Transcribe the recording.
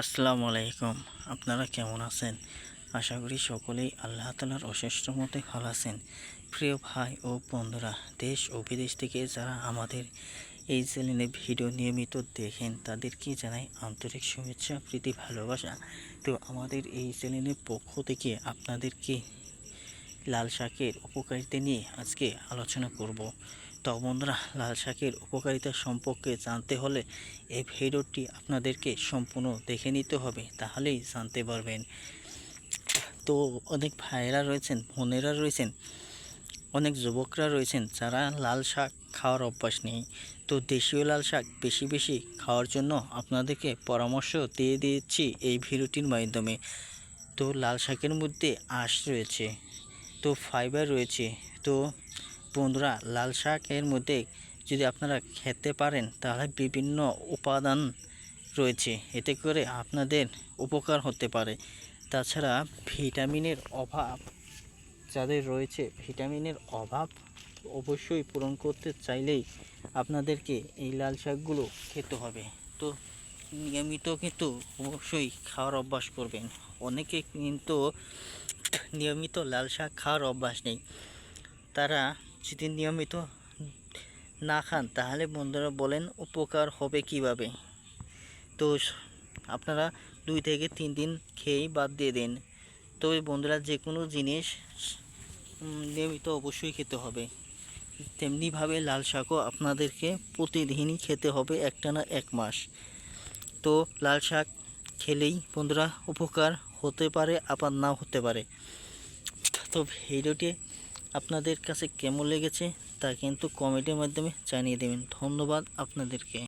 আসসালামু আলাইকুম। আপনারা কেমন আছেন? আশা করি সকলেই আল্লাহ তালার অশেষ মতে ভালো আছেন। প্রিয় ভাই ও বন্ধুরা, দেশ ও বিদেশ থেকে যারা আমাদের এই চ্যানেলে ভিডিও নিয়মিত দেখেন, তাদেরকে জানাই আন্তরিক শুভেচ্ছা, প্রীতি, ভালোবাসা। তো আমাদের এই চ্যানেলের পক্ষ থেকে আপনাদেরকে লাল শাকের উপকারিতা নিয়ে আজকে আলোচনা করব। তো বন্ধুরা, লাল শাকের উপকারিতা সম্পর্কে জানতে হলে এই ভিডিওটি আপনাদেরকে সম্পূর্ণ দেখে নিতে হবে, তাহলেই জানতে পারবেন। তো অনেক ভাইয়েরা রয়েছেন, বোনেরা রয়েছেন, অনেক যুবকরা রয়েছেন, যারা লাল শাক খাওয়ার অভ্যাস নেই। তো দেশীয় লাল শাক বেশি বেশি খাওয়ার জন্য আপনাদেরকে পরামর্শ দিয়ে দিচ্ছি এই ভিডিওটির মাধ্যমে। তো লাল শাকের মধ্যে আঁশ রয়েছে, তো ফাইবার রয়েছে, তো বন্ধুরা, লাল শাকের মধ্যে যদি আপনারা খেতে পারেন, তাহলে বিভিন্ন উপাদান রয়েছে। এতে করে আপনাদের উপকার হতে পারে। তাছাড়া ভিটামিনের অভাব, যাদের রয়েছে ভিটামিনের অভাব, অবশ্যই পূরণ করতে চাইলেই আপনাদেরকে এই লাল শাকগুলো খেতে হবে। তো নিয়মিত কিন্তু অবশ্যই খাওয়ার অভ্যাস করবেন। অনেকে কিন্তু নিয়মিত লাল শাক খাওয়ার অভ্যাস নেই। তারা যদি নিয়মিত না খান, তাহলে বন্ধুরা বলেন উপকার হবে কীভাবে? তো আপনারা দুই থেকে তিন দিন খেয়েই বাদ দিয়ে দিন। তো বন্ধুরা যে কোনো জিনিস নিয়মিত অবশ্যই খেতে হবে। তেমনিভাবে লাল শাকও আপনাদেরকে প্রতিদিনই খেতে হবে একটানা এক মাস। তো লাল শাক খেলেই বন্ধুরা উপকার হতে পারে, আবার নাও হতে পারে। তো ভিডিওটি আপনাদের কাছে কেমন লেগেছে তা কিন্তু কমেন্টের মাধ্যমে জানিয়ে দেবেন। ধন্যবাদ আপনাদেরকে।